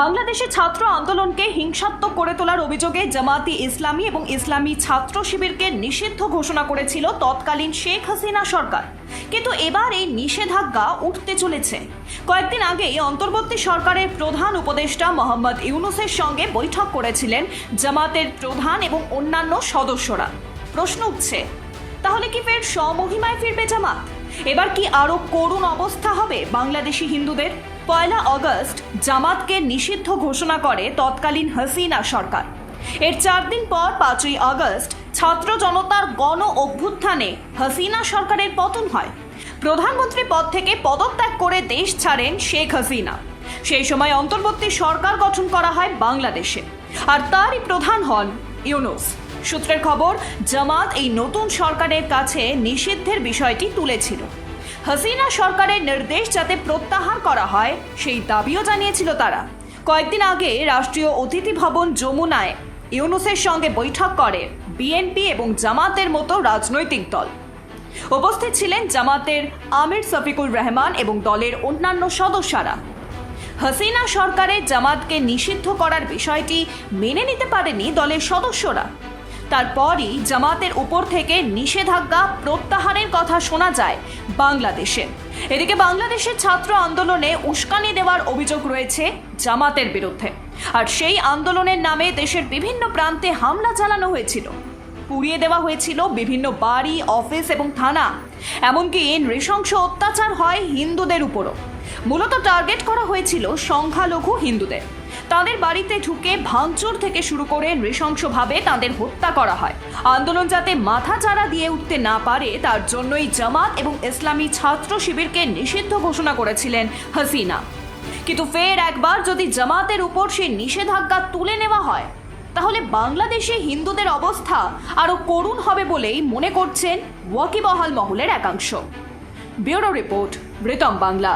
বাংলাদেশে ছাত্র আন্দোলনকে হিংসাত্মক করে তোলার অভিযোগে জামাতি ইসলামী এবং ইসলামী ছাত্র শিবিরকে নিষিদ্ধ ঘোষণা করেছিল তৎকালীন শেখ হাসিনা সরকার। কিন্তু এবার এই নিষেধাজ্ঞা উঠতে চলেছে। কয়েকদিন আগেই অন্তর্বর্তী সরকারের প্রধান উপদেষ্টা মোহাম্মদ ইউনুসের সঙ্গে বৈঠক করেছিলেন জামাতের প্রধান এবং অন্যান্য সদস্যরা। প্রশ্ন উঠছে, তাহলে কি ফের স্বমহিমায় ফিরবে জামাত? এবার কি আরও করুণ অবস্থা হবে বাংলাদেশি হিন্দুদের? পয়লা অগস্ট জামাতকে নিষিদ্ধ ঘোষণা করে তৎকালীন হাসিনা সরকার। এর চার দিন পর পাঁচই আগস্ট ছাত্র জনতার গণ অভ্যুত্থানে হাসিনা সরকারের পতন হয়। প্রধানমন্ত্রী পদ থেকে পদত্যাগ করে দেশ ছাড়েন শেখ হাসিনা। সেই সময় অন্তর্বর্তী সরকার গঠন করা হয় বাংলাদেশে। আর তারই প্রধান হন ইউনুস। সূত্রের খবর, জামাত এই নতুন সরকারের কাছে নিষিদ্ধের বিষয়টি তুলেছিল। হাসিনা সরকারের নির্দেশ যাতে প্রত্যাহার করা হয়, সেই দাবিও জানিয়েছিল তারা। কয়েকদিন আগে রাষ্ট্রীয় অতিথি ভবন যমুনায় ইউনুসের সঙ্গে বৈঠক করে বিএনপি এবং জামাতের মতো রাজনৈতিক দল। উপস্থিত ছিলেন জামাতের আমির সফিকুর রহমান এবং দলের অন্যান্য সদস্যরা। হাসিনা সরকারের জামাতকে নিষিদ্ধ করার বিষয়টি মেনে নিতে পারেনি দলের সদস্যরা। তারপরই জামাতের উপর থেকে নিষেধাজ্ঞা প্রত্যাহারের কথা শোনা যায় বাংলাদেশে। এদিকে বাংলাদেশের ছাত্র আন্দোলনে উস্কানি দেওয়ার অভিযোগ রয়েছে জামাতের বিরুদ্ধে। আর সেই আন্দোলনের নামে দেশের বিভিন্ন প্রান্তে হামলা চালানো হয়েছিল। পুড়িয়ে দেওয়া হয়েছিল বিভিন্ন বাড়ি, অফিস এবং থানা। এমনকি নৃশংস অত্যাচার হয় হিন্দুদের উপরও। মূলত টার্গেট করা হয়েছিল সংখ্যালঘু হিন্দুদের। তাদের বাড়িতে ঢুকে ভাঙচুর থেকে শুরু করে নৃশংসভাবে তাদের হত্যা করা হয়। আন্দোলন যাতে মাথা চাড়া দিয়ে উঠতে না পারে, তার জন্যই জামাত এবং ইসলামী ছাত্র শিবিরকে নিষিদ্ধ ঘোষণা করেছিলেন হাসিনা। কিন্তু ফের একবার যদি জামাতের উপর সেই নিষেধাজ্ঞা তুলে নেওয়া হয়, তাহলে বাংলাদেশে হিন্দুদের অবস্থা আরও করুণ হবে বলেই মনে করছেন ওয়াকিবহাল মহলের একাংশ। ব্যুরো রিপোর্ট বৃতম বাংলা।